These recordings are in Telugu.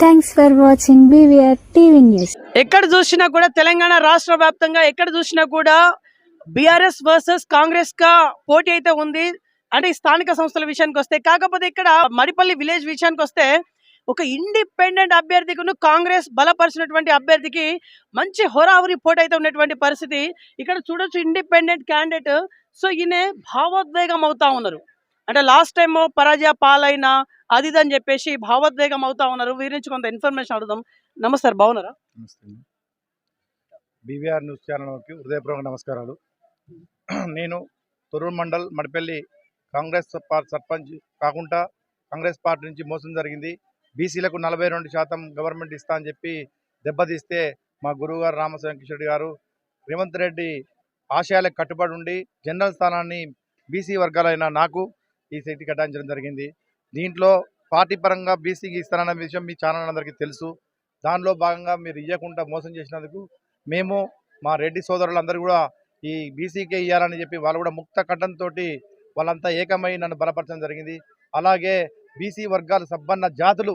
Thanks for watching BVR TV news ఎక్కడ చూసినా కూడా తెలంగాణ రాష్ట్ర వ్యాప్తంగా ఎక్కడ చూసినా కూడా బీఆర్ఎస్ వర్సెస్ కాంగ్రెస్గా పోటీ అయితే ఉంది. అంటే స్థానిక సంస్థల విషయానికి వస్తే కాకపోతే ఇక్కడ మడిపల్లి విలేజ్ విషయానికి వస్తే ఒక ఇండిపెండెంట్ అభ్యర్థికి కాంగ్రెస్ బలపరిచినటువంటి అభ్యర్థికి మంచి హోరాహురి పోటీ అయితే ఉన్నటువంటి పరిస్థితి. ఇక్కడ చూడొచ్చు ఇండిపెండెంట్ క్యాండిడేట్ సో ఈయన భావోద్వేగం అవుతా ఉన్నారు. అంటే లాస్ట్ టైం పరాజయ పాలైన అది ఇది అని చెప్పేసి భావోద్వేగం అవుతా ఉన్నారు. వీరి నుంచి కొంత ఇన్ఫర్మేషన్ అడుగుదాం. నమస్తే బాగున్నారా? నమస్తే బీవీఆర్ న్యూస్ ఛానల్కి హృదయపూర్వక నమస్కారాలు. నేను తొరూరు మండల్ మడిపల్లి కాంగ్రెస్ సర్పంచ్ కాకుండా కాంగ్రెస్ పార్టీ నుంచి మోసం జరిగింది. బీసీలకు నలభై రెండు శాతం గవర్నమెంట్ ఇస్తా అని చెప్పి దెబ్బతీస్తే మా గురువు గారు రామశంకృష్ణుడి గారు రేవంత్ రెడ్డి ఆశయాలకు కట్టుబడి ఉండి జనరల్ స్థానాన్ని బీసీ వర్గాలైన నాకు ఈ సీట్ కేటాయించడం జరిగింది. దీంట్లో పార్టీ పరంగా బీసీకి ఇస్తానన్న విషయం మీ ఛానల్ అందరికీ తెలుసు. దానిలో భాగంగా మీరు ఇవ్వకుండా మోసం చేసినందుకు మేము మా రెడ్డి సోదరులందరూ కూడా ఈ బీసీకే ఇవ్వాలని చెప్పి వాళ్ళు కూడా ముక్త కట్టంతో వాళ్ళంతా ఏకమై నన్ను బలపరచడం జరిగింది. అలాగే బీసీ వర్గాలు సబ్బన్న జాతులు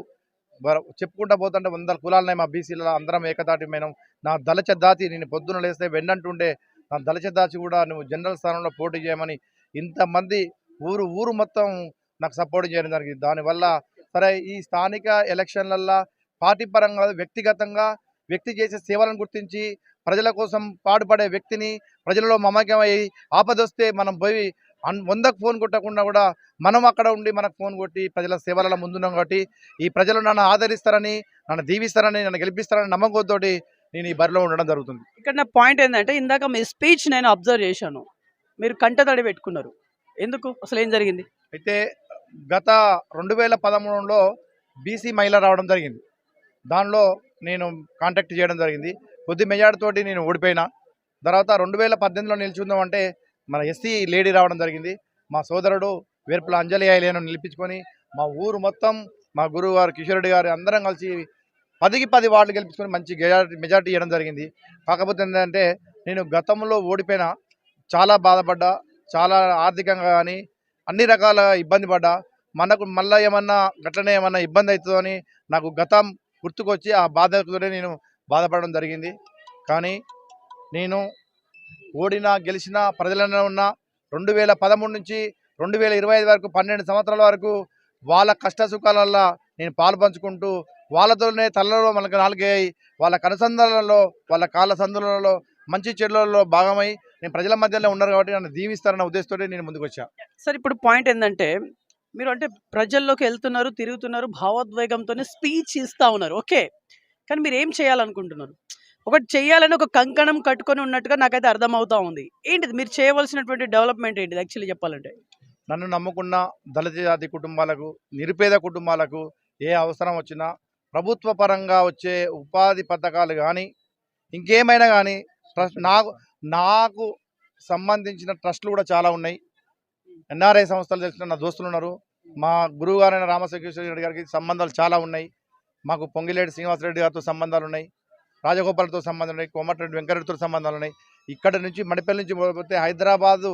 చెప్పుకుంటా పోతుంటే వందల కులాలనే మా బీసీల అందరం ఏకతాటి మేము. నా దళచ దాచి నేను పొద్దున లేస్తే వెన్నంటుండే నా దళచ దాచి కూడా నువ్వు జనరల్ స్థానంలో పోటీ చేయమని ఇంతమంది ఊరు ఊరు మొత్తం నాకు సపోర్ట్ చేయడం జరిగింది. దానివల్ల సరే ఈ స్థానిక ఎలక్షన్లల్లో పార్టీ పరంగా వ్యక్తిగతంగా వ్యక్తి చేసే సేవలను గుర్తించి ప్రజల కోసం పాటుపడే వ్యక్తిని ప్రజలలో మమకమై ఆపదొస్తే మనం పోయి అన్ వందకు ఫోన్ కొట్టకుండా కూడా మనం అక్కడ ఉండి మనకు ఫోన్ కొట్టి ప్రజల సేవలలో ముందున్నాం కాబట్టి ఈ ప్రజలు నన్ను ఆదరిస్తారని నన్ను దీవిస్తారని నన్ను గెలిపిస్తారని నమ్మకంతో నేను ఈ బరిలో ఉండడం జరుగుతుంది. ఇక్కడ నా పాయింట్ ఏంటంటే ఇందాక మీ స్పీచ్ నేను అబ్జర్వ్ చేశాను. మీరు కంటతడి పెట్టుకున్నారు. ఎందుకు? అసలు ఏం జరిగింది? అయితే గత రెండు వేల పదమూడులో బీసీ మహిళ రావడం జరిగింది. దానిలో నేను కాంటాక్ట్ చేయడం జరిగింది. కొద్ది మెజార్టీతోటి నేను ఓడిపోయినా. తర్వాత రెండు వేల పద్దెనిమిదిలో నిలిచిందాం అంటే మన ఎస్సీ లేడీ రావడం జరిగింది. మా సోదరుడు వేర్పుల అంజలి ఐలేను నిలిపించుకొని మా ఊరు మొత్తం మా గురువు గారు కిషోర్ గారు అందరం కలిసి పదికి పది వార్డులు గెలిపించుకొని మంచి మెజార్టీ ఇవ్వడం జరిగింది. కాకపోతే ఏంటంటే నేను గతంలో ఓడిపోయినా చాలా బాధపడ్డా చాలా ఆర్థికంగా కానీ అన్ని రకాల ఇబ్బంది పడ్డా. మనకు మళ్ళీ ఏమన్నా గట్లనే ఏమన్నా ఇబ్బంది అవుతుందని నాకు గతం గుర్తుకొచ్చి ఆ బాధతోనే నేను బాధపడడం జరిగింది. కానీ నేను ఓడినా గెలిచినా ప్రజలలో ఉన్న రెండు వేల పదమూడు నుంచి రెండు వేల ఇరవై ఐదు వరకు పన్నెండు సంవత్సరాల వరకు వాళ్ళ కష్ట సుఖాలల్లో నేను పాలు పంచుకుంటూ వాళ్ళతోనే తలలో మనకు నాలుగే వాళ్ళ కనసంధాలలో వాళ్ళ కాళ్ళ సందులలో మంచి చెడులలో భాగమై నేను ప్రజల మధ్యలో ఉన్నారు కాబట్టి నన్ను దీవిస్తారన్న ఉద్దేశంతో నేను ముందుకు వచ్చా సార్ ఇప్పుడు పాయింట్ ఏంటంటే మీరు అంటే ప్రజల్లోకి వెళ్తున్నారు తిరుగుతున్నారు భావోద్వేగంతో స్పీచ్ ఇస్తా ఉన్నారు ఓకే. కానీ మీరు ఏం చేయాలనుకుంటున్నారు? ఒకటి చేయాలని ఒక కంకణం కట్టుకొని ఉన్నట్టుగా నాకైతే అర్థమవుతా ఉంది. ఏంటిది? మీరు చేయవలసినటువంటి డెవలప్మెంట్ ఏంటిది? యాక్చువల్లీ చెప్పాలంటే. నన్ను నమ్ముకున్న దళిత జాతి కుటుంబాలకు నిరుపేద కుటుంబాలకు ఏ అవసరం వచ్చినా ప్రభుత్వ పరంగా వచ్చే ఉపాధి పథకాలు కానీ ఇంకేమైనా కానీ నాకు నాకు సంబంధించిన ట్రస్ట్లు కూడా చాలా ఉన్నాయి. ఎన్ఆర్ఐ సంస్థలు తెలిసిన నా దోస్తులు ఉన్నారు. మా గురువు గారైన రామశేఖర రెడ్డి గారికి సంబంధాలు చాలా ఉన్నాయి. మాకు పొంగిలేటి శ్రీనివాసరెడ్డి గారితో సంబంధాలు ఉన్నాయి. రాజగోపాల్తో సంబంధాలు ఉన్నాయి. కోమటిరెడ్డి వెంకటరెడ్డితో సంబంధాలు ఉన్నాయి. ఇక్కడ నుంచి మడిపల్లి నుంచి పోతే హైదరాబాదు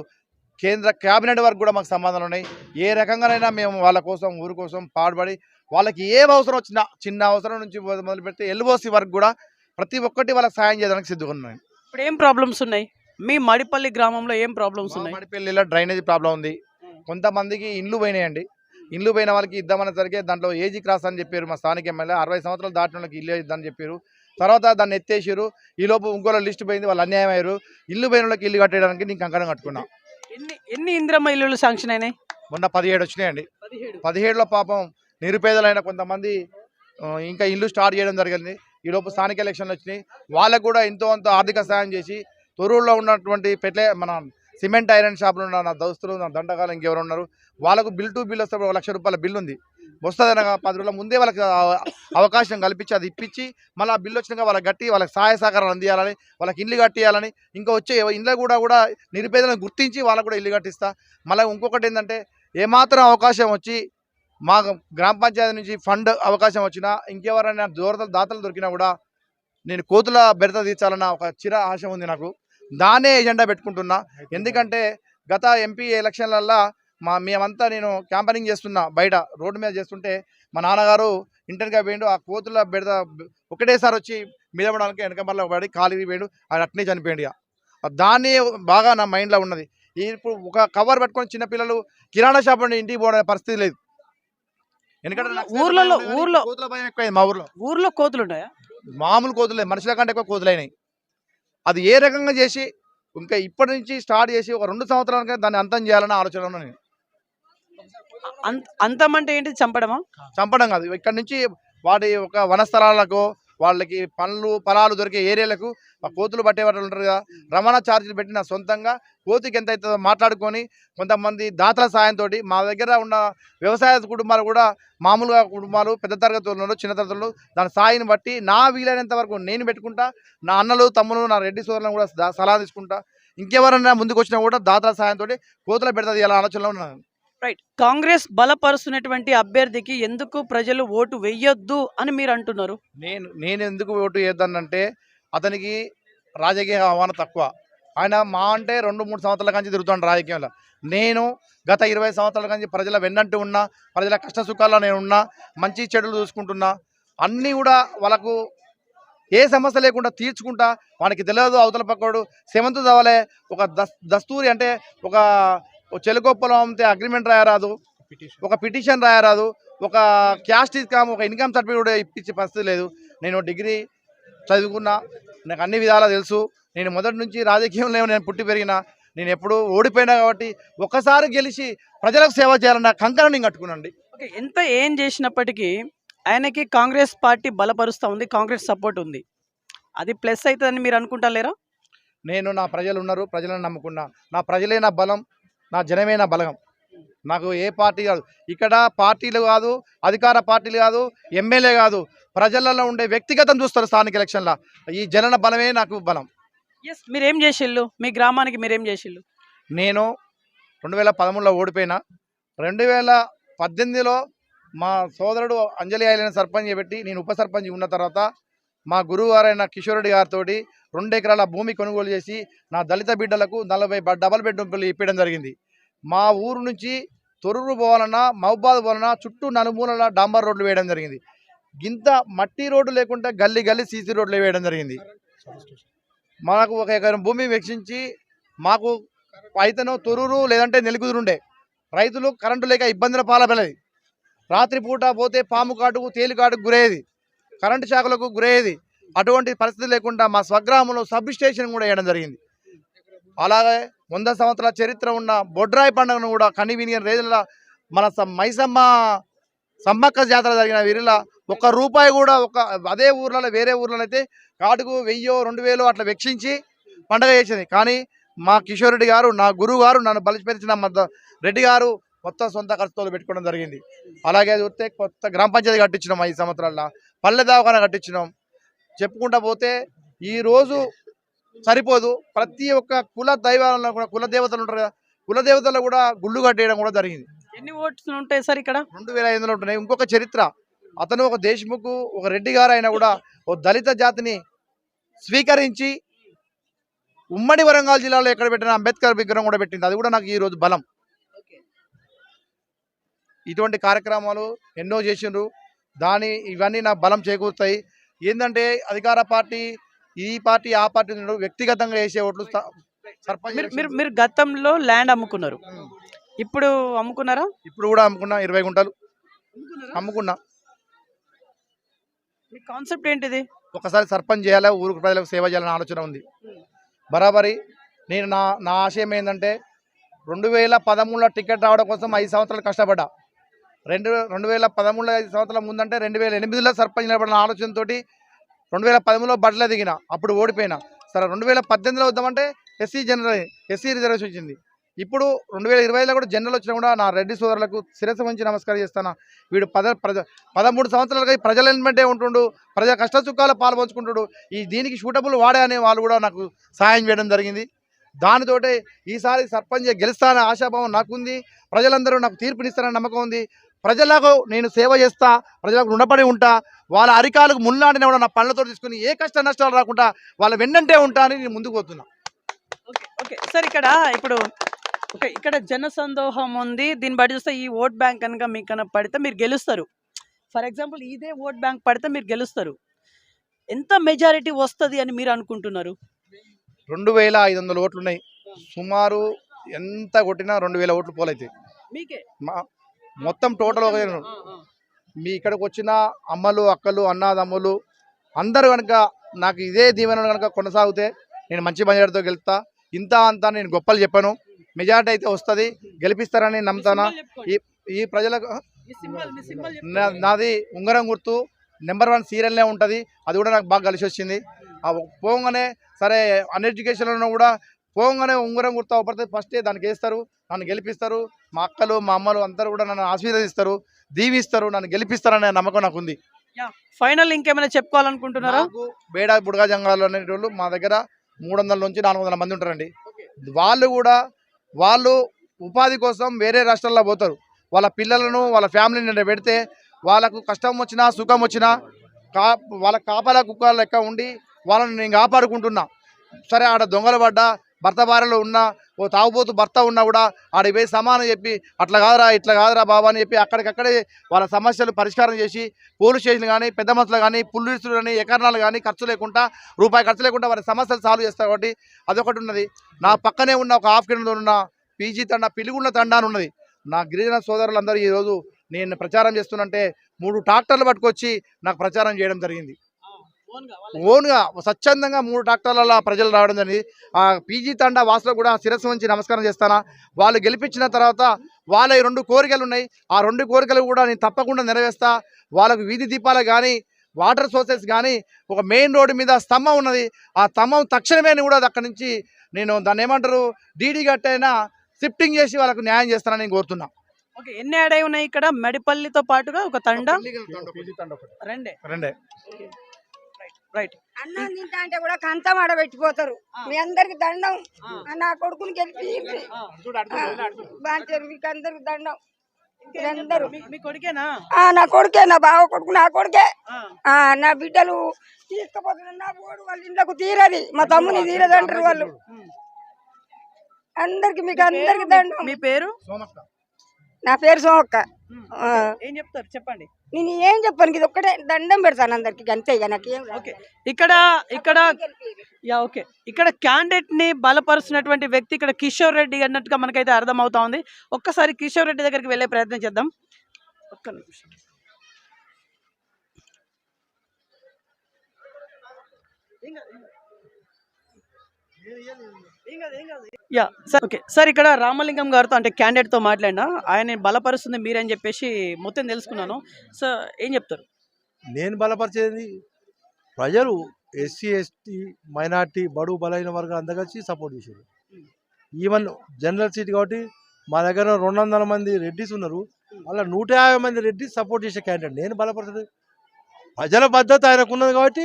కేంద్ర క్యాబినెట్ వరకు కూడా మాకు సంబంధాలు ఉన్నాయి. ఏ రకంగానైనా మేము వాళ్ళ కోసం ఊరు కోసం పాటుపడి వాళ్ళకి ఏం అవసరం వచ్చినా చిన్న అవసరం నుంచి మొదలు పెడితే ఎల్ఓసి వరకు కూడా ప్రతి ఒక్కటి వాళ్ళకి సాయం చేయడానికి సిద్ధంగా ఉన్నాయి ఇప్పుడు ఏం ప్రాబ్లమ్స్ ఉన్నాయి? మీ మడిపల్లి గ్రామంలో ఏం ప్రాబ్లమ్స్ ఉన్నాయి? మడిపల్లిలో డ్రైనేజ్ ప్రాబ్లం ఉంది. కొంతమందికి ఇండ్లు పోయినాయండి. ఇండ్లు పోయిన వాళ్ళకి ఇద్దామనేసరికి దాంట్లో ఏజీ క్రాస్ అని చెప్పారు మా స్థానిక ఎమ్మెల్యే. అరవై సంవత్సరాలు దాటిన వాళ్ళకి ఇల్లు ఇద్దని చెప్పారు. తర్వాత దాన్ని ఎత్తేసారు ఈ లోపు ఇంకోళ్ళ లిస్ట్ పోయింది వాళ్ళు అన్యాయం అయ్యారు. ఇల్లు పోయిన వాళ్ళకి ఇల్లు కట్టేయడానికి నేను కంకణం కట్టుకున్నా. ఎన్ని ఎన్ని ఇందిరమ్మ ఇల్లులు శాంక్షన్ అయినాయి? మొన్న పదిహేడు వచ్చినాయండి. పదిహేడు. పదిహేడులో పాపం నిరుపేదలైన కొంతమంది ఇంకా ఇల్లు స్టార్ట్ చేయడం జరిగింది. ఈలోపు స్థానిక ఎలక్షన్లు వచ్చినాయి. వాళ్ళకు కూడా ఎంతో అంత ఆర్థిక సాయం చేసి తొరూరులో ఉన్నటువంటి పెట్లే మన సిమెంట్ ఐరన్ షాపులు ఉన్న నా దోస్తులు నా దండకాలు ఇంకెవరు ఉన్నారు? వాళ్ళకు బిల్ టు బిల్ వస్తే ఒక లక్ష రూపాయల బిల్ ఉంది. వస్తుంది అనగా పది రోజుల ముందే వాళ్ళకి అవకాశం కల్పించి అది ఇప్పించి మళ్ళీ ఆ బిల్లు వచ్చినాక వాళ్ళకి కట్టి వాళ్ళకి సహాయ సహకారాలు అందియాలని వాళ్ళకి ఇల్లు కట్టియాలని ఇంకా వచ్చే ఇల్లు కూడా కూడా నిరుపేదలను గుర్తించి వాళ్ళకు కూడా ఇల్లు కట్టిస్తా. మళ్ళీ ఇంకొకటి ఏంటంటే ఏమాత్రం అవకాశం వచ్చి మా గ్రామ పంచాయతీ నుంచి ఫండ్ అవకాశం వచ్చినా ఇంకెవరైనా దూరత దాతలు దొరికినా కూడా నేను కోతుల బెడత తీర్చాలన్న ఒక చిర ఆశ ఉంది నాకు. దాన్నే ఎజెండా పెట్టుకుంటున్నా. ఎందుకంటే గత ఎంపీ ఎలక్షన్లల్లో మా మేమంతా నేను క్యాంపనింగ్ చేస్తున్నా బయట రోడ్డు మీద చేస్తుంటే మా నాన్నగారు ఇంటర్గా పోయిండు ఆ కోతుల బెడద ఒకటేసారి వచ్చి మీద పడడానికి పడి కాలు పోయిండు ఆయన అట్నే చనిపోయిండు ఇక. దాన్ని బాగా నా మైండ్లో ఉన్నది. ఇప్పుడు ఒక కవర్ పట్టుకొని చిన్న పిల్లలు కిరాణా షాప్ నుండి ఇంటికి పోవడం పరిస్థితి లేదు. ఎందుకంటే ఊర్లలో- ఊర్లో- కోతుల భయం ఎక్కువైంది మా ఊర్లో. ఊర్లో కోతులు ఉన్నాయా మామూలు కోతులే మనుషుల కంటే ఎక్కువ కోతులైనాయి. అది ఏ రకంగా చేసి ఇంకా ఇప్పటి నుంచి స్టార్ట్ చేసి ఒక రెండు సంవత్సరాలకే దాన్ని అంతం చేయాలన్న ఆలోచన నేను. అంత అంతమంటే ఏంటి చంపడమా? చంపడం కాదు. ఇక్కడ నుంచి వాటి ఒక వనస్థలాలకు వాళ్ళకి పండ్లు పొలాలు దొరికే ఏరియాలకు కోతులు పట్టే వాళ్ళు ఉంటారు కదా. రవాణా ఛార్జీలు పెట్టిన సొంతంగా కోతికి ఎంత అవుతుందో మాట్లాడుకొని కొంతమంది దాతల సాయంతో మా దగ్గర ఉన్న వ్యవసాయ కుటుంబాలు కూడా మామూలుగా కుటుంబాలు పెద్ద తరగతి వాళ్ళు చిన్న తరగతులు దాని సాయిని బట్టి నా వీలైనంత వరకు నేను పెట్టుకుంటా నా అన్నలు తమ్ములు నా రెడ్డి సోదరులను కూడా సలహా తీసుకుంటా. ఇంకెవరన్నా ముందుకు వచ్చినా కూడా దాతల సాయంతో కోతుల పెడతది ఇలా ఆలోచనలో ఉన్నాను. రైట్ కాంగ్రెస్ బలపరుస్తున్నటువంటి అభ్యర్థికి ఎందుకు ప్రజలు ఓటు వెయ్యొద్దు అని మీరు అంటున్నారు? నేను నేను ఎందుకు ఓటు వేద్దానంటే అతనికి రాజకీయ ఆహ్వానం తక్కువ. ఆయన మా అంటే రెండు మూడు సంవత్సరాల నుంచి తిరుగుతాను రాజకీయంలో. నేను గత ఇరవై సంవత్సరాల నుంచి ప్రజల వెన్నంటూ ఉన్నా ప్రజల కష్ట సుఖాల్లో నేను ఉన్నా మంచి చెడులు చూసుకుంటున్నా అన్నీ కూడా వాళ్ళకు ఏ సమస్య లేకుండా తీర్చుకుంటా వానికి తెలియదు అవతల పక్కడు సెవెంత్ దవలే ఒక దస్ దస్తూరి అంటే ఒక చెలుకొప్పలం అమ్మితే అగ్రిమెంట్ రాయరాదు. ఒక పిటిషన్ రాయరాదు. ఒక క్యాస్ట్ ఇన్కమ్ ఒక ఇన్కమ్ సర్టిఫికేట్ కూడా ఇప్పించే పరిస్థితి లేదు. నేను డిగ్రీ చదువుకున్నా నాకు అన్ని విధాలా తెలుసు. నేను మొదటి నుంచి రాజకీయంలో నేను పుట్టి పెరిగిన. నేను ఎప్పుడు ఓడిపోయినా కాబట్టి ఒక్కసారి గెలిచి ప్రజలకు సేవ చేయాలన్న కంకణం నేను కట్టుకున్నాండి ఓకే ఎంత ఏం చేసినప్పటికీ ఆయనకి కాంగ్రెస్ పార్టీ బలపరుస్తూ ఉంది కాంగ్రెస్ సపోర్ట్ ఉంది. అది ప్లస్ అవుతుందని మీరు అనుకుంటా లేరా నేను నా ప్రజలు ఉన్నారు ప్రజలను నమ్ముకున్నా. నా ప్రజలే నా బలం నా జనమే నా బలం నాకు ఏ పార్టీ కాదు. ఇక్కడ పార్టీలు కాదు అధికార పార్టీలు కాదు ఎమ్మెల్యే కాదు ప్రజలలో ఉండే వ్యక్తిగతం చూస్తారు స్థానిక ఎలక్షన్లో. ఈ జనన బలమే నాకు బలం. ఎస్ మీరేం చేసిళ్ళు? మీ గ్రామానికి మీరేం చేసిళ్ళు? నేను రెండు వేల పదమూడులో ఓడిపోయినా. రెండు వేల పద్దెనిమిదిలో మా సోదరుడు అంజలి ఐలైన సర్పంచ్ పెట్టి నేను ఉప సర్పంచ్ ఉన్న తర్వాత మా గురువారైన కిషోరెడ్డి గారితో రెండు ఎకరాల భూమి కొనుగోలు చేసి నా దళిత బిడ్డలకు నలభై డబల్ బెడ్రూమ్లు ఇప్పించడం జరిగింది. మా ఊరు నుంచి తొర్రూరు పోవాలన్నా మహబాద్ పోవాలన్నా చుట్టూ నలుమూలన డాంబర్ రోడ్లు వేయడం జరిగింది. గింత మట్టి రోడ్డు లేకుండా గల్లీ గల్లీ సీసీ రోడ్లు వేయడం జరిగింది. మనకు ఒక ఎకరం భూమి వెక్షించి మాకు అయితేనో తొరూరు లేదంటే నెలకుదురుండే రైతులు కరెంటు లేక ఇబ్బందుల పాలపడేది రాత్రిపూట పోతే పాము కాటుకు తేలికాటుకు గురయ్యేది. కరెంటు శాఖలకు గురయ్యేది. అటువంటి పరిస్థితి లేకుండా మా స్వగ్రామంలో సబ్ స్టేషన్ కూడా వేయడం జరిగింది. అలాగే వంద సంవత్సరాల చరిత్ర ఉన్న బొడ్రాయి పండుగను కూడా కని విని రేజుల మన మైసమ్మ సమ్మక్క జాతర జరిగిన వీరిలా ఒక్క రూపాయి కూడా ఒక అదే ఊర్లలో వేరే ఊర్లలో అయితే కాటుకు వెయ్యో రెండు వేలు అట్లా వెక్షించి పండగ చేసింది. కానీ మా కిషోర్ రెడ్డి గారు నా గురువు గారు నన్ను బలిపెరిచిన మద్ద రెడ్డి గారు మొత్తం సొంత ఖర్చుతో పెట్టుకోవడం జరిగింది. అలాగే చూస్తే కొత్త గ్రామ పంచాయతీ కట్టించినాం ఐదు సంవత్సరాల పల్లె దవాఖాన కట్టించినాం. చెప్పుకుంటా పోతే ఈ రోజు సరిపోదు. ప్రతి ఒక్క కుల దైవాలలో కూడా కుల దేవతలు ఉంటారు కదా కుల దేవతలు కూడా గుళ్ళు కట్టేయడం కూడా జరిగింది. ఎన్ని ఓట్స్ ఉంటాయి సార్ ఇక్కడ? రెండు వేల ఐదులో ఉంటున్నాయి. ఇంకొక చరిత్ర. అతను ఒక దేశ్ముఖ్ ఒక రెడ్డి గారు అయినా కూడా ఓ దళిత జాతిని స్వీకరించి ఉమ్మడి వరంగల్ జిల్లాలో ఎక్కడ పెట్టిన అంబేద్కర్ విగ్రహం కూడా పెట్టింది. అది కూడా నాకు ఈ రోజు బలం. ఇటువంటి కార్యక్రమాలు ఎన్నో చేసిండ్రు. దాని ఇవన్నీ నా బలం చేకూరుతాయి. ఏంటంటే అధికార పార్టీ ఈ పార్టీ ఆ పార్టీ. వ్యక్తిగతంగా వేసే ఓట్లు సర్పంచ్ మీరు మీరు గతంలో ల్యాండ్ అమ్ముకున్నారు. ఇప్పుడు అమ్ముకున్నారా? ఇప్పుడు కూడా అమ్ముకున్నా ఇరవై గుంటలు. అమ్ముకున్నా. మీ కాన్సెప్ట్ ఏంటిది? ఒకసారి సర్పంచ్ చేయాలి ఊరు ప్రజలకు సేవ చేయాలని ఆలోచన ఉంది. బరాబరి నేను నా నా ఆశయం ఏంటంటే రెండు వేల పదమూడులో టికెట్ రావడం కోసం ఐదు సంవత్సరాలు కష్టపడ్డా. రెండు రెండు వేల పదమూడులో ఐదు సంవత్సరాల ముందంటే రెండు వేల ఎనిమిదిలో సర్పంచ్ నిలబడిన ఆలోచనతోటి రెండు వేల పదమూడులో బట్టలు దిగిన అప్పుడు ఓడిపోయినా. సరే రెండు వేల పద్దెనిమిదిలో వద్దామంటే ఎస్సీ జనరల్ ఎస్సీ రిజర్వేషన్ వచ్చింది. ఇప్పుడు రెండు వేల ఇరవైలో కూడా జనరల్ వచ్చినా కూడా నా రెడ్డి సోదరులకు శిరస్సు మంచి నమస్కారం చేస్తాను. వీడు పద ప్రజ పదమూడు సంవత్సరాలుగా ఈ ప్రజల ఎలిమెంటే ఉంటుండు ప్రజా కష్ట సుఖాలు పాల్పంచుకుంటుడు ఈ దీనికి షూటబుల్ వాడే అనే వాళ్ళు కూడా నాకు సహాయం చేయడం జరిగింది. దానితోటే ఈసారి సర్పంచ్ గెలుస్తాననే ఆశాభావం నాకుంది. ప్రజలందరూ నాకు తీర్పునిస్తారని నమ్మకం ఉంది. ప్రజలకు నేను సేవ చేస్తా ప్రజలకు రుణపడి ఉంటా వాళ్ళ అరికాలకు మున్నాడిన కూడా నా పనులతో తీసుకుని ఏ కష్ట నష్టాలు రాకుండా వాళ్ళ వెన్నంటే ఉంటా అని నేను ముందుకు పోతున్నా. ఓకే సార్ ఇక్కడ ఇప్పుడు ఓకే ఇక్కడ జన సందోహం ఉంది. దీన్ని బట్టి చూస్తే ఈ ఓట్ బ్యాంక్ కనుక మీకు కనుక పడితే మీరు గెలుస్తారు. ఫర్ ఎగ్జాంపుల్ ఇదే ఓట్ బ్యాంక్ పడితే మీరు గెలుస్తారు. ఎంత మెజారిటీ వస్తుంది అని మీరు అనుకుంటున్నారు? రెండు వేల ఐదు వందల ఓట్లు ఉన్నాయి సుమారు ఎంత కొట్టినా రెండు వేల ఓట్లు పోలైతాయి. మీకే? మా మొత్తం టోటల్ ఒక మీ ఇక్కడికి వచ్చిన అమ్మలు అక్కలు అన్నదమ్ములు అందరూ కనుక నాకు ఇదే దీవెన కనుక కొనసాగితే నేను మంచి మెజార్టీతో గెలుస్తా. ఇంత అంతా నేను గొప్పలు చెప్పాను. మెజార్టీ అయితే వస్తుంది. గెలిపిస్తారని నమ్ముతానా? ఈ- ఈ ప్రజలకు నాది ఉంగరం గుర్తు. నెంబర్ వన్ సీరియల్నే ఉంటుంది. అది కూడా నాకు బాగా కలిసి వచ్చింది. ఆ పోగానే సరే అన్ఎడ్యుకేషన్లో కూడా పోగానే ఉంగరం గుర్తు అవపడితే ఫస్టే దానికి వేస్తారు. నన్ను గెలిపిస్తారు. మా అక్కలు మా అమ్మలు అందరూ కూడా నన్ను ఆశీర్వదిస్తారు. దీవిస్తారు నన్ను గెలిపిస్తారనే నమ్మకం నాకు ఉంది ఫైనల్ ఇంకేమైనా చెప్పుకోవాలనుకుంటున్నారా? నాకు బేడా బుడగా జంగాలు అనేటోళ్ళు మా దగ్గర మూడు వందల నుంచి నాలుగు వందల మంది ఉంటారండి. వాళ్ళు కూడా వాళ్ళు ఉపాధి కోసం వేరే రాష్ట్రాల్లో పోతారు. వాళ్ళ పిల్లలను వాళ్ళ ఫ్యామిలీని పెడితే వాళ్ళకు కష్టం వచ్చినా సుఖం వచ్చినా కా వాళ్ళ కాపలా కుక్కల లెక్క ఉండి వాళ్ళని నేను కాపాడుకుంటున్నా. సరే ఆడ దొంగలు పడ్డా భర్త భార్యలో ఉన్నా ఓ తాగుబోతు భర్త ఉన్నా కూడా ఆడికి పోయి సమానం చెప్పి అట్లా కాదురా ఇట్లా కాదురా బాబా అని చెప్పి అక్కడికక్కడే వాళ్ళ సమస్యలు పరిష్కారం చేసి పోలీస్ స్టేషన్ కానీ పెద్ద మనుషులు కానీ పుల్లీసులు కానీ ఎకరణాలు కానీ ఖర్చు లేకుండా రూపాయి ఖర్చు లేకుండా వారి సమస్యలు సాల్వ్ చేస్తారు కాబట్టి అదొకటి ఉన్నది. నా పక్కనే ఉన్న ఒక హాఫ్ కిలోమీటర్ ఉన్న పీజీ తండ పిలుగుండ తండా అని ఉన్నది. నా గిరిజన సోదరులందరూ ఈరోజు నేను ప్రచారం చేస్తున్నంటే మూడు ట్రాక్టర్లు పట్టుకొచ్చి నాకు ప్రచారం చేయడం జరిగింది. ఓన్గా స్వచ్ఛందంగా మూడు ట్రాక్టర్ల ప్రజలు రావడం జరిగింది. ఆ పీజీ తండా వాసులకు కూడా శిరస్సు ఉంచి నమస్కారం చేస్తానా. వాళ్ళు గెలిపించిన తర్వాత వాళ్ళ రెండు కోరికలు ఉన్నాయి. ఆ రెండు కోరికలు కూడా నేను తప్పకుండా నెరవేరుస్తా. వాళ్ళకు వీధి దీపాలు కానీ వాటర్ సోర్సెస్ కానీ ఒక మెయిన్ రోడ్డు మీద స్తంభం ఉన్నది. ఆ స్తంభం తక్షణమే కూడా అక్కడి నుంచి నేను దాన్ని ఏమంటారు డీడీ గట్టైనా షిఫ్టింగ్ చేసి వాళ్ళకు న్యాయం చేస్తానని నేను కోరుతున్నా. ఓకే ఎన్ని యాడ్ అయి ఉన్నాయి ఇక్కడ? మెడిపల్లితో పాటుగా ఒక తండ? రెండే. రెండే. రైట్ అన్నం తింటా అంటే కూడా ఆడ పెట్టిపోతారు. మీ అందరికి దండం. ఆ. నా కొడుకుని గెలిపి మీకు అందరికి దండం. మీరందరూ మీ కొడుకేనా? ఆ నా కొడుకే నా బావ కొడుకు నా కొడుకే. నా బిడ్డలు తీసుకుపోతున్నారు నా పోడు వాళ్ళ ఇంట్లోకి తీరది. మా తమ్ముని తీరదు అంటారు వాళ్ళు. అందరికి మీకు అందరికి దండం. మీ పేరు? సోమక్క. నా పేరు సోమక్క. ఏం చెప్తారు? చెప్పండి. నేను ఏం చెప్పాను ఇది ఒక్కటే దండం పెడతాను అందరికి అంతే ఇక నాకేం రాదు. ఓకే. ఇక్కడ ఇక్కడ యా ఓకే. ఇక్కడ క్యాండిడేట్ని బలపరుస్తున్నటువంటి వ్యక్తి ఇక్కడ కిషోర్ రెడ్డి అన్నట్టుగా మనకైతే అర్థమవుతా ఉంది. ఒక్కసారి కిషోర్ రెడ్డి దగ్గరికి వెళ్ళే ప్రయత్నం చేద్దాం. ఒక్క నిమిషం. ఏం యా సార్ ఓకే. సార్ ఇక్కడ రామలింగం గారితో అంటే క్యాండిడేట్తో మాట్లాడినా ఆయన బలపరుస్తుంది మీరని చెప్పేసి మొత్తం తెలుసుకున్నాను. సార్ ఏం చెప్తారు? నేను బలపరిచేది ప్రజలు ఎస్సీ ఎస్టీ మైనార్టీ బడు బలైన వర్గాలు అంతా కలిసి సపోర్ట్ చేశారు. ఈవెన్ జనరల్ సీట్ కాబట్టి మా దగ్గర రెండు వందల మంది రెడ్డిస్ ఉన్నారు. అలా నూట యాభై మంది రెడ్డిస్ సపోర్ట్ చేసే క్యాండిడేట్. నేను బలపరచదు ప్రజల భద్రత ఆయనకు ఉన్నది కాబట్టి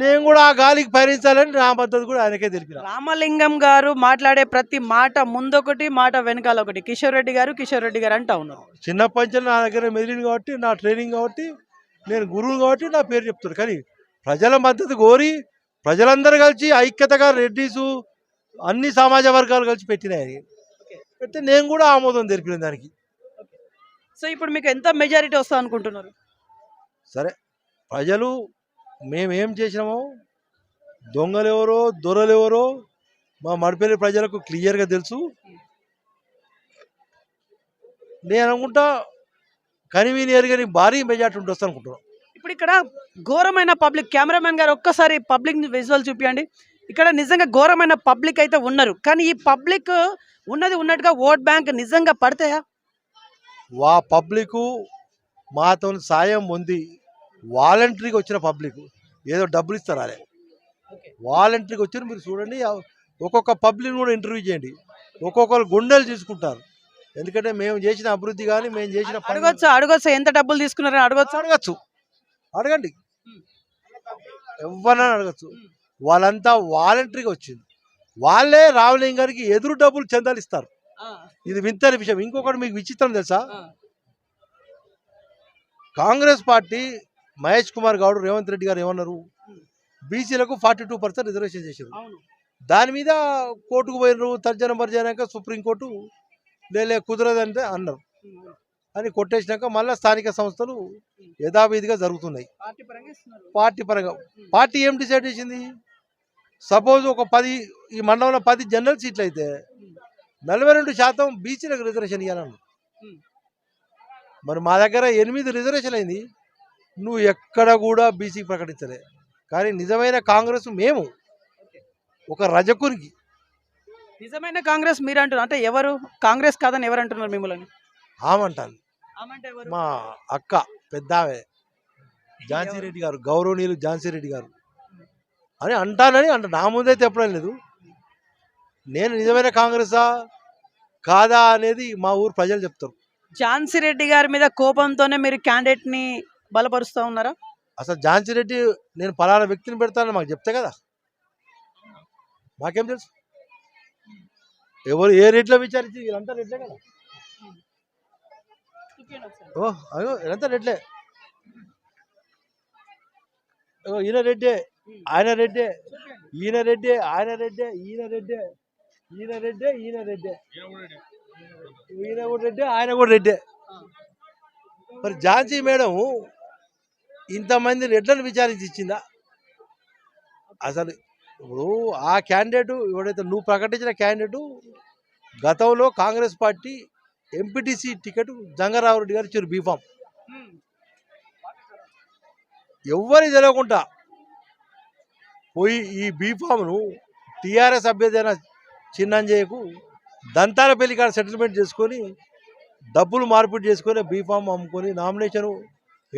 నేను కూడా ఆ గాలికి పయనించాలని నా పద్ధతి కూడా ఆయనకే తెలిపిన. రామలింగం గారు మాట్లాడే ప్రతి మాట ముందొకటి మాట వెనకాల ఒకటి. కిషోర్ రెడ్డి గారు కిషోర్ రెడ్డి గారు అంటా ఉన్నారు. చిన్నప్పటి నుంచి నా దగ్గర మెదిలింది కాబట్టి నా ట్రైనింగ్ కాబట్టి నేను గురువు కాబట్టి నా పేరు చెప్తాను కానీ ప్రజల మద్దతు కోరి ప్రజలందరూ కలిసి ఐక్యతగా రెడ్డిసు అన్ని సమాజ వర్గాలు కలిసి పెట్టినాయి. పెడితే నేను కూడా ఆమోదం తెలిపిన దానికి. సో ఇప్పుడు మీకు ఎంత మెజారిటీ వస్తా అనుకుంటున్నారు సరే. ప్రజలు మేమేం చేసినామో దొంగలు ఎవరో దొరలు ఎవరో మా మడిపల్లి ప్రజలకు క్లియర్గా తెలుసు. నేను అనుకుంటా కనివిని ఎరుగని భారీ మెజార్టీ ఉంటుంది అనుకుంటున్నాను ఇప్పుడు ఇక్కడ ఘోరమైన పబ్లిక్ కెమెరామెన్ గారు ఒక్కసారి పబ్లిక్ విజువల్ చూపించండి ఇక్కడ నిజంగా ఘోరమైన పబ్లిక్ అయితే ఉన్నారు. కానీ ఈ పబ్లిక్ ఉన్నది ఉన్నట్టుగా ఓట్ బ్యాంక్ నిజంగా పడతాయా? వా పబ్లిక్ మాతో సాయం ఉంది. వాలంటరీగా వచ్చిన పబ్లిక్ ఏదో డబ్బులు ఇస్తారు అదే వాలంటరీగా వచ్చారు మీరు చూడండి ఒక్కొక్క పబ్లిక్ కూడా ఇంటర్వ్యూ చేయండి. ఒక్కొక్కరు గుండెలు తీసుకుంటారు ఎందుకంటే మేము చేసిన అభివృద్ధి కానీ మేము చేసిన అడగొచ్చు అడగొచ్చు ఎంత డబ్బులు తీసుకున్నారని అడగొచ్చు. అడగచ్చు. అడగండి. ఎవరన్నా అడగచ్చు. వాళ్ళంతా వాలంటరీగా వచ్చింది. వాళ్ళే రామలింగ గారికి ఎదురు డబ్బులు చందాలు ఇస్తారు ఇది వింతని విషయం. ఇంకొకటి మీకు విచిత్రం తెలుసా? కాంగ్రెస్ పార్టీ మహేష్ కుమార్ గౌడ్ రేవంత్ రెడ్డి గారు ఏమన్నారు? బీసీలకు ఫార్టీ టూ పర్సెంట్ రిజర్వేషన్ చేశారు. దాని మీద కోర్టుకు పోయినారు తర్జన భర్జనాక సుప్రీంకోర్టు లేలే కుదరదంటే అన్నారు. అని కొట్టేసినాక మళ్ళీ స్థానిక సంస్థలు యథావిధిగా జరుగుతున్నాయి. పార్టీ పరంగా పార్టీ ఏం డిసైడ్ చేసింది? సపోజ్ ఒక పది ఈ మండలంలో పది జనరల్ సీట్లు అయితే నలభై రెండు శాతం బీసీలకు రిజర్వేషన్ ఇవ్వాలన్నారు. మరి మా దగ్గర ఎనిమిది రిజర్వేషన్ అయింది. నువ్వు ఎక్కడ కూడా బీసీ ప్రకటించలే. కానీ నిజమైన కాంగ్రెస్ మేము. ఒక రజకునికి. నిజమైన కాంగ్రెస్ మీరు అంటున్నారు అంటే ఎవరు? కాంగ్రెస్ కాదని ఎవరు అంటున్నారు మిమ్మల్ని ఆమంటాను ఆమంటే ఎవరు? మా అక్క పెద్ద ఝాన్సీ రెడ్డి గారు గౌరవనీయులు ఝాన్సీ రెడ్డి గారు. అని అంటానని అంట. నా ముందైతే ఎప్పుడూ లేదు. నేను నిజమైన కాంగ్రెసా కాదా అనేది మా ఊరు ప్రజలు చెప్తారు. ఝాన్సీ రెడ్డి గారి మీద కోపంతోనే మీరు క్యాండిడేట్ని బలపరుస్తా ఉన్నారా? అసలు ఝాన్సీ రెడ్డి నేను పలానా వ్యక్తిని పెడతానని మాకు చెప్తే కదా. మాకేం తెలుసు? ఎవరు ఏ రేట్లో విచారించి వీళ్ళంతా రేట్లే కదా. ఓ అయ్యో వీళ్ళంతా రెడ్లే. ఈయన రెడ్డే ఆయన రెడ్డే ఈయన రెడ్డే ఆయన రెడ్డే ఈయన రెడ్డే ఈయన రెడ్డే ఈయన రెడ్డే. ఈయన కూడా రెడ్డే ఆయన కూడా రెడ్డే. మరి ఝాన్సీ మేడం ఇంతమంది రెడ్లను విచారించి ఇచ్చిందా? అసలు ఇప్పుడు ఆ క్యాండిడేట్ ఎవడైతే నువ్వు ప్రకటించిన క్యాండిడేట్ గతంలో Congress party MPTC ticket Jangarao Reddy garu ఇచ్చారు బీఫామ్. ఎవ్వరికి తెలియకుండా పోయి ఈ బీఫామ్ను టీఆర్ఎస్ అభ్యర్థి అయిన చిన్నంజయ్యకు దంతాల పెళ్ళి కాడ సెటిల్మెంట్ చేసుకొని డబ్బులు మార్పిడి చేసుకొని బీఫామ్ అమ్ముకొని నామినేషన్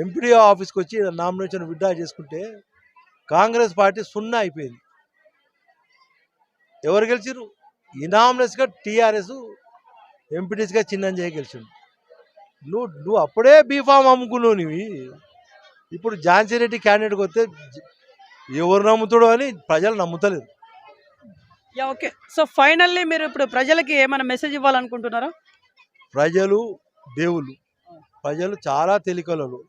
ఎంపీడీ ఆఫీస్కి వచ్చి నామినేషన్ విత్డ్రా చేసుకుంటే కాంగ్రెస్ పార్టీ సున్నా అయిపోయింది. ఎవరు గెలిచిరు ఇనామినస్గా టీఆర్ఎస్ ఎంపీటీస్గా చిన్నంజయ్య గెలిచిండు. నువ్వు నువ్వు అప్పుడే బీఫామ్ అమ్ముకున్నావు నీవి. ఇప్పుడు ఝాన్సీ రెడ్డి క్యాండిడేట్కి వస్తే ఎవరు నమ్ముతాడో అని ప్రజలు నమ్ముతలేరు. Yeah okay. సో ఫైనల్లీ మీరు ఇప్పుడు ప్రజలకి ఏమైనా మెసేజ్ ఇవ్వాలనుకుంటున్నారా? ప్రజలు దేవుళ్ళు. ప్రజలు చాలా తెలికలలు.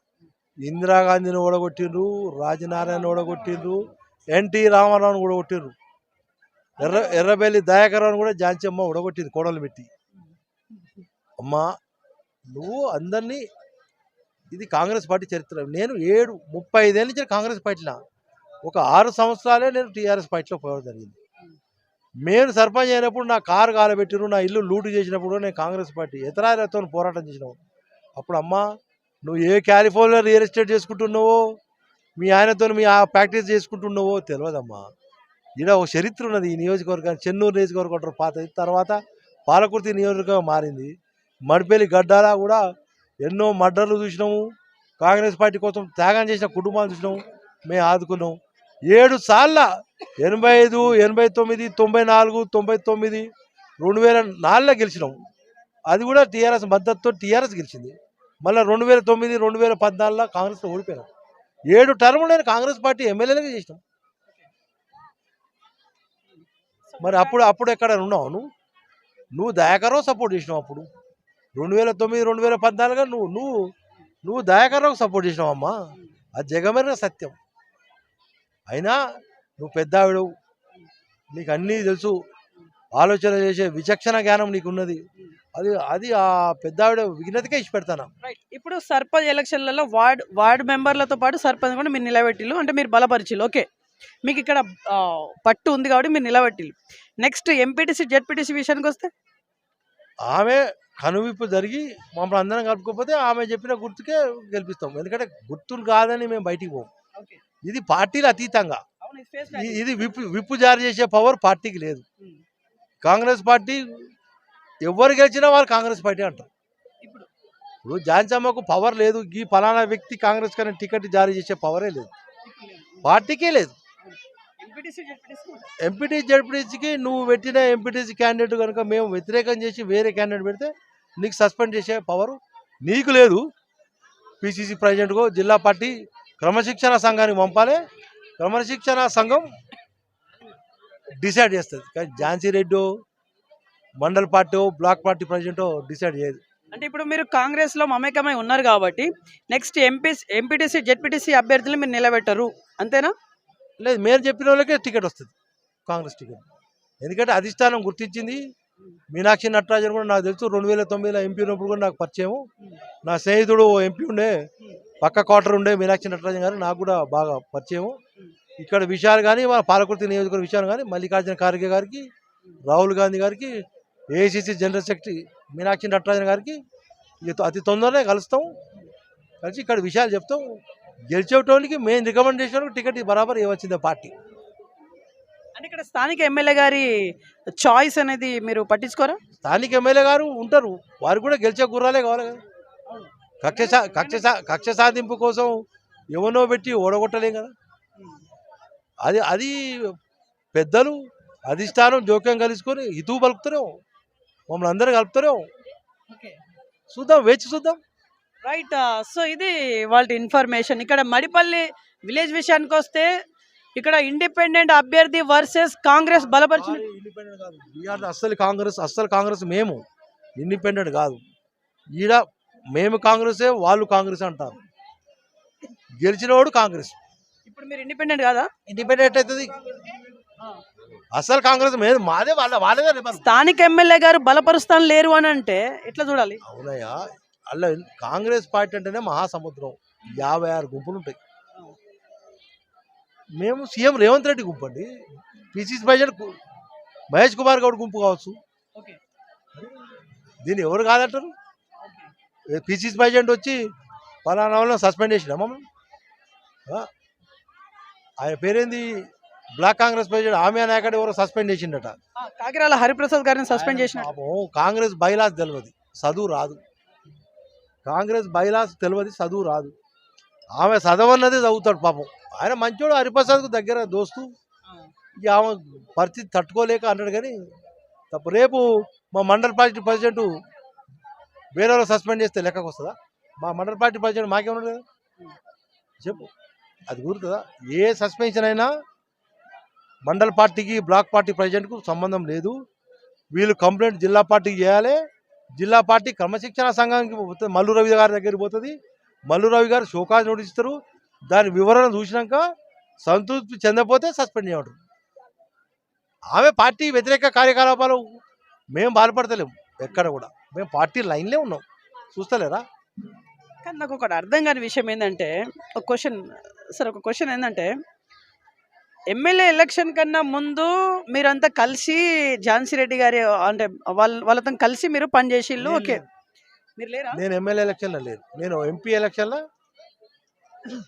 ఇందిరాగాంధీని ఓడగొట్టిండ్రు రాజనారాయణ ఓడగొట్టిండ్రు ఎన్టీ రామారావుని కూడా కొట్టిండ్రు ఎర్ర ఎర్రబెల్లి దయాకరావుని కూడా ఝాన్సీ అమ్మ ఓడగొట్టింది కోడలు పెట్టి. అమ్మా నువ్వు అందరినీ ఇది కాంగ్రెస్ పార్టీ చరిత్ర. నేను ఏడు ముప్పై ఐదేళ్ళ నుంచి కాంగ్రెస్ పార్టీలో ఒక ఆరు సంవత్సరాలే నేను టీఆర్ఎస్ పార్టీలో పోవడం జరిగింది. నేను సర్పంచ్ అయినప్పుడు నా కారు కాలబెట్టిరు నా ఇల్లు లూటు చేసినప్పుడు నేను కాంగ్రెస్ పార్టీ ఇతరాలతో పోరాటం చేసినావు అప్పుడు అమ్మా నువ్వు ఏ క్యాలిఫోర్నియా రియల్ ఎస్టేట్ చేసుకుంటున్నావో మీ ఆయనతో మీ ఆ ప్రాక్టీస్ చేసుకుంటున్నావో తెలియదమ్మా ఈడ ఒక చరిత్ర ఉన్నది ఈ నియోజకవర్గం చెన్నూరు నియోజకవర్గం పాత పాతది తర్వాత పాలకుర్తి నియోజకవర్గం మారింది. మడిపేలి గడ్డాలా కూడా ఎన్నో మర్డర్లు చూసినాము. కాంగ్రెస్ పార్టీ కోసం త్యాగం చేసిన కుటుంబాలు చూసినాము. మేము ఆదుకున్నాం. ఏడు సార్ల ఎనభై ఐదు ఎనభై తొమ్మిది తొంభై నాలుగు తొంభై తొమ్మిది రెండు వేల నాలుగులో గెలిచినాం. అది కూడా టీఆర్ఎస్ మద్దతుతో టీఆర్ఎస్ గెలిచింది. మళ్ళీ రెండు వేల తొమ్మిది రెండు వేల పద్నాలుగులో కాంగ్రెస్లో ఓడిపోయినాం. ఏడు టర్మ్ నేను కాంగ్రెస్ పార్టీ ఎమ్మెల్యేలుగా చేసినాం. మరి అప్పుడు అప్పుడు ఎక్కడ ఉన్నావు నువ్వు? నువ్వు దయాకరావు సపోర్ట్ చేసినావు అప్పుడు. రెండు వేల తొమ్మిది రెండు వేల పద్నాలుగుగా నువ్వు నువ్వు నువ్వు దయాకరావు సపోర్ట్ చేసినావు అమ్మా. అది జగమెరిన సత్యం. అయినా నువ్వు పెద్ద ఆవిడవు నీకు అన్నీ తెలుసు. ఆలోచన చేసే విచక్షణ జ్ఞానం నీకున్నది. అది అది ఆ పెద్ద ఆవిడ విఘ్నతకే ఇచ్చి పెడతాను ఇప్పుడు సర్పంచ్ ఎలక్షన్లలో వార్డ్ వార్డ్ మెంబర్లతో పాటు సర్పంచ్ కూడా మీరు నిలబెట్టిల్లు. అంటే మీరు బలపరిచిల్లు. ఓకే. మీకు ఇక్కడ పట్టు ఉంది కాబట్టి మీరు నిలబెట్టిల్లు. నెక్స్ట్ ఎంపీటీసీ జెడ్పీటీసీ విషయానికి వస్తే? ఆమె కనువిప్పు జరిగి మమ్మల్ని అందరం కలుపుకోకపోతే ఆమె చెప్పిన గుర్తుకే గెలిపిస్తాం. ఎందుకంటే గుర్తులు కాదని మేము బయటికి పోం. ఇది పార్టీలు అతీతంగా. ఇది విప్పు విప్పు జారీ చేసే పవర్ పార్టీకి లేదు. ఉమ్. కాంగ్రెస్ పార్టీ ఎవరు గెలిచినా వారు కాంగ్రెస్ పార్టీ అంటారు ఇప్పుడు జాన్సమ్మకు పవర్ లేదు. ఈ ఫలానా వ్యక్తి కాంగ్రెస్ కానీ టికెట్ జారీ చేసే పవరే లేదు. పార్టీకే లేదు. ఎంపీటీ జడ్పీటీసీకి నువ్వు పెట్టిన ఎంపీటీసీ క్యాండిడేట్ కనుక మేము వ్యతిరేకం చేసి వేరే క్యాండిడేట్ పెడితే నీకు సస్పెండ్ చేసే పవర్ నీకు లేదు. పిసిసి ప్రెసిడెంట్కో జిల్లా పార్టీ క్రమశిక్షణ సంఘానికి పంపాలి. క్రమశిక్షణ సంఘం డిసైడ్ చేస్తుంది. కానీ Jhansi Reddy mandal party block party president decide చేయదు. అంటే ఇప్పుడు మీరు కాంగ్రెస్లో మమేకమై ఉన్నారు కాబట్టి నెక్స్ట్ ఎంపీ ఎంపీటీసీ జెడ్పీటీసీ అభ్యర్థులు మీరు నిలబెట్టరు. అంతేనా? లేదు మేము చెప్పిన వాళ్ళకే టికెట్ వస్తుంది కాంగ్రెస్ టికెట్. ఎందుకంటే అధిష్టానం గుర్తించింది. మీనాక్షి నటరాజన్ కూడా నాకు తెలుసు రెండు వేల తొమ్మిదిలో ఎంపీ ఉన్నప్పుడు కూడా నాకు పరిచయం నా స్నేహితుడు ఎంపీ ఉండే పక్క క్వార్టర్ ఉండే మీనాక్షి నటరాజన్ గారు నాకు కూడా బాగా పరిచయం ఇక్కడ విషయాలు కానీ మన పాలకుర్తి నియోజకవర్గ విషయాలు కానీ మల్లికార్జున ఖార్గే గారికి Rahul Gandhi garu AICC general secretary Meenakshi Natarajan garu అతి తొందరనే కలుస్తాం. కలిసి ఇక్కడ విషయాలు చెప్తాం. గెలిచేటోనికి మెయిన్ రికమెండేషన్ టికెట్ బరాబర్ ఇవ్వచ్చింది పార్టీ. అంటే ఇక్కడ స్థానిక ఎమ్మెల్యే గారి చాయిస్ అనేది మీరు పట్టించుకోరా? స్థానిక ఎమ్మెల్యే గారు ఉంటారు. వారు కూడా గెలిచే గుర్రాలే కావాలి కదా. కక్ష సా- కక్ష సా- కక్ష సాధింపు కోసం ఎవనో పెట్టి ఓడగొట్టలేం కదా. అది అది పెద్దలు అధిష్టానం జోక్యం కలుసుకొని హితువు పలుకుతారేమో మమ్మల్ని అందరూ కలుపుతారేమో చూద్దాం వేచి చూద్దాం. రైట్ సో ఇది వాళ్ళ ఇన్ఫర్మేషన్. ఇక్కడ మడిపల్లి విలేజ్ విషయానికి వస్తే ఇక్కడ ఇండిపెండెంట్ అభ్యర్థి వర్సెస్ కాంగ్రెస్ బలపరిచిన ఇండిపెండెంట్ కాదు. బీఆర్ అస్సలు కాంగ్రెస్ అస్సలు కాంగ్రెస్ మేము. ఇండిపెండెంట్ కాదు. ఈడ మేము కాంగ్రెసే వాళ్ళు కాంగ్రెస్ అంటారు. గెలిచినవాడు కాంగ్రెస్. ఇప్పుడు మీరు ఇండిపెండెంట్ కాదా? ఇండిపెండెంట్ అవుతుంది అసలు కాంగ్రెస్ మాదే వాళ్ళ వాళ్ళదే రేపు స్థానిక ఎమ్మెల్యే గారు బలపరుస్తాను లేరు అని అంటే ఎట్లా చూడాలి? అవునయ్యా అలా కాంగ్రెస్ పార్టీ అంటేనే మహాసముద్రం. యాభై ఆరు గుంపులు ఉంటాయి. మేము సీఎం రేవంత్ రెడ్డి గుంపు అండి. పిసిసి ప్రెసిడెంట్ మహేష్ కుమార్ గౌడ్ గుంపు కావచ్చు. దీన్ని ఎవరు కాదంటారు? పిసిసి ప్రెసిడెంట్ వచ్చి పలానా వాళ్ళని సస్పెండ్ చేసిన మమ్మల్ని ఆ? ఆయన పేరేంది? బ్లాక్ కాంగ్రెస్ ప్రెసిడెంట్ ఆమె నాయకుడు ఎవరో సస్పెండ్ చేసిండట. కాకిరాల హరిప్రసాద్ గారిని సస్పెండ్ చేసిన పాపం కాంగ్రెస్ బైలాస్ తెలియదు చదువు రాదు. కాంగ్రెస్ బైలాస్ తెలియదు చదువు రాదు. ఆమె చదవన్నది చదువుతాడు పాపం. ఆయన మంచోడు హరిప్రసాద్కు దగ్గర దోస్తు. ఆమె పరిస్థితి తట్టుకోలేక అన్నాడు కానీ తప్పు. రేపు మా మండల పార్టీ ప్రెసిడెంట్ వేరే సస్పెండ్ చేస్తే లెక్కకు వస్తుందా? మా మండల పార్టీ ప్రెసిడెంట్ మాకేమన్నాడు కదా చెప్పు. అది గుర్తుందా ఏ సస్పెన్షన్ అయినా మండల పార్టీకి బ్లాక్ పార్టీ ప్రెసిడెంట్కు సంబంధం లేదు. వీళ్ళు కంప్లైంట్ జిల్లా పార్టీకి చేయాలి. జిల్లా పార్టీ క్రమశిక్షణ సంఘానికి పోతుంది మల్లు రవి గారి దగ్గరికి పోతుంది. మల్లు రవి గారు షోకాజ్ నోటీస్ ఇస్తారు. దాని వివరణ చూసినాక సంతృప్తి చెందకపోతే సస్పెండ్ చేయడం ఆమె పార్టీ వ్యతిరేక కార్యకలాపాలు మేము బాధపడతలేము ఎక్కడ కూడా. మేము పార్టీ లైన్లే ఉన్నాం. చూస్తలేరా? కానీ నాకు ఒకటి అర్థం కాని విషయం ఏంటంటే ఒక క్వశ్చన్ సార్ ఒక క్వశ్చన్ ఏంటంటే ఎమ్మెల్యే ఎలక్షన్ కన్నా ముందు మీరంతా కలిసి ఝాన్సీ రెడ్డి గారి అంటే వాళ్ళ వాళ్ళతో కలిసి మీరు పనిచేసిళ్ళు ఓకే. మీరు లేరా? నేను ఎమ్మెల్యే ఎలక్షన్లో లేదు. నేను ఎంపీ ఎలక్షన్లో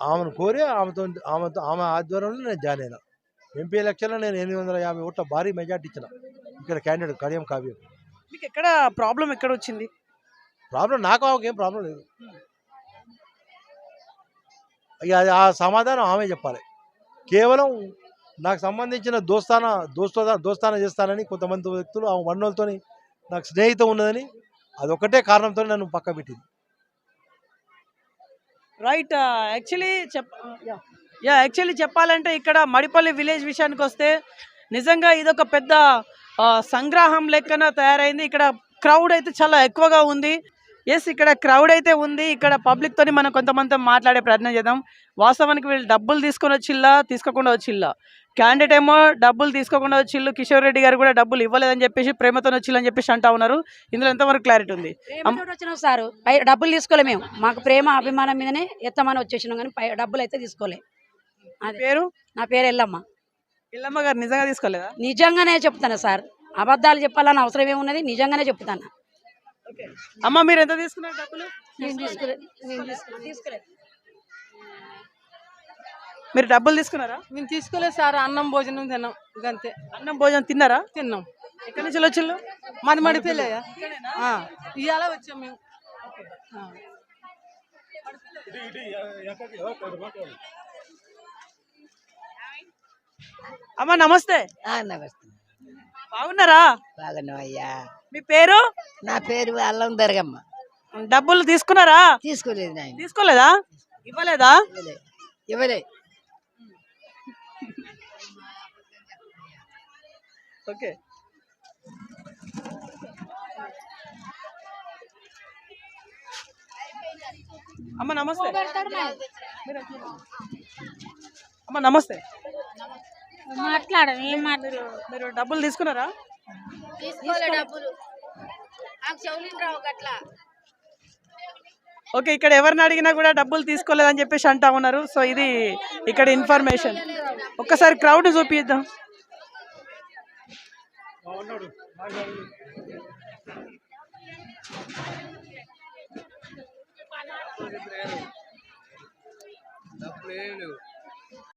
ఆమెను కోరి ఆమెతో ఆమెతో ఆమె ఆధ్వర్యంలో నేను జాయిన్ అయినా. ఎంపీ ఎలక్షన్లో నేను ఎనిమిది వందల యాభై ఓట్ల భారీ మెజార్టీ ఇచ్చిన. ఇక్కడ క్యాండిడేట్ కడియం కావ్యం. మీకు ఎక్కడ ప్రాబ్లం ఎక్కడ వచ్చింది? ప్రాబ్లం నాకు ఆమెకి ఏం ప్రాబ్లం లేదు. ఇక అది ఆ సమాధానం ఆమె చెప్పాలి. కేవలం నాకు సంబంధించిన దోస్తాన దోస్తా దోస్తాన చేస్తానని కొంతమంది వ్యక్తులు ఆ వన్నోలతో నాకు స్నేహితం ఉన్నదని అదొకటే కారణంతో నన్ను పక్క పెట్టింది. రైట్ యాక్చువల్లీ uh, చెప్ యా యాక్చువల్లీ చెప్పాలంటే ఇక్కడ మడిపల్లి విలేజ్ విషయానికి వస్తే నిజంగా ఇదొక పెద్ద uh, సంగ్రహం లెక్కన తయారైంది. ఇక్కడ క్రౌడ్ అయితే చాలా ఎక్కువగా ఉంది. ఎస్ ఇక్కడ క్రౌడ్ అయితే ఉంది. ఇక్కడ పబ్లిక్ తోని మనం కొంతమంది మాట్లాడే ప్రయత్నం చేద్దాం. వాస్తవానికి వీళ్ళు డబ్బులు తీసుకొని వచ్చిల్లా తీసుకోకుండా వచ్చిల్లా క్యాండిడేట్ ఏమో డబ్బులు తీసుకోకుండా వచ్చిల్లు కిషోర్ రెడ్డి గారు కూడా డబ్బులు ఇవ్వలేదని చెప్పేసి ప్రేమతో వచ్చిల్లని చెప్పేసి అంటా ఉన్నారు. ఇందులో ఎంతవరకు క్లారిటీ ఉంది? వచ్చినాం సార్. డబ్బులు తీసుకోలే మేము. మాకు ప్రేమ అభిమానం మీదనే ఎత్తమని వచ్చేసినాం కానీ డబ్బులు అయితే తీసుకోలే. అదే. పేరు? నా పేరు ఎల్లమ్మ. ఇల్లమ్మ గారు నిజంగా తీసుకోలేదా? నిజంగానే చెప్తాను సార్. అబద్ధాలు చెప్పాలని అవసరం ఏమున్నది? నిజంగానే చెప్తాను. అమ్మ మీరు ఎంత తీసుకున్నారు డబ్బులు? మీరు డబ్బులు తీసుకున్నారా? మేము తీసుకోలేదు సార్ అన్నం భోజనం తిన్నాం ఇదంతే అన్నం భోజనం తిన్నారా? తిన్నాం. ఎక్కడి నుంచి వచ్చిల్లు మరి మడి పెళ్ళయ్యా ఇవాళ వచ్చాం మేము. ఆ. అమ్మ నమస్తే. నమస్తే. బాగున్నారా? బాగున్నావయ్యా. మీ పేరు? నా పేరు అల్లం దరగమ్మ డబ్బులు తీసుకున్నారా? తీసుకోలేదు నాయన. తీసుకోలేదా? ఇవ్వలేదా? ఇవ్వలే. ఇవ్వలే. ఓకే. అమ్మ నమస్తే. అమ్మ నమస్తే. మాట్లాడండి ఏం మాట్లాడు మీరు డబ్బులు తీసుకున్నారా? తీసుకోలే డబ్బులు. నాకు చెవులిని రావు గట్లా. ఓకే ఇక్కడ ఎవరిని అడిగినా కూడా డబ్బులు తీసుకోలేదని చెప్పేసి అంటా ఉన్నారు. సో ఇది ఇక్కడ ఇన్ఫర్మేషన్. ఒక్కసారి క్రౌడ్ చూపిద్దాం. డబ్బులు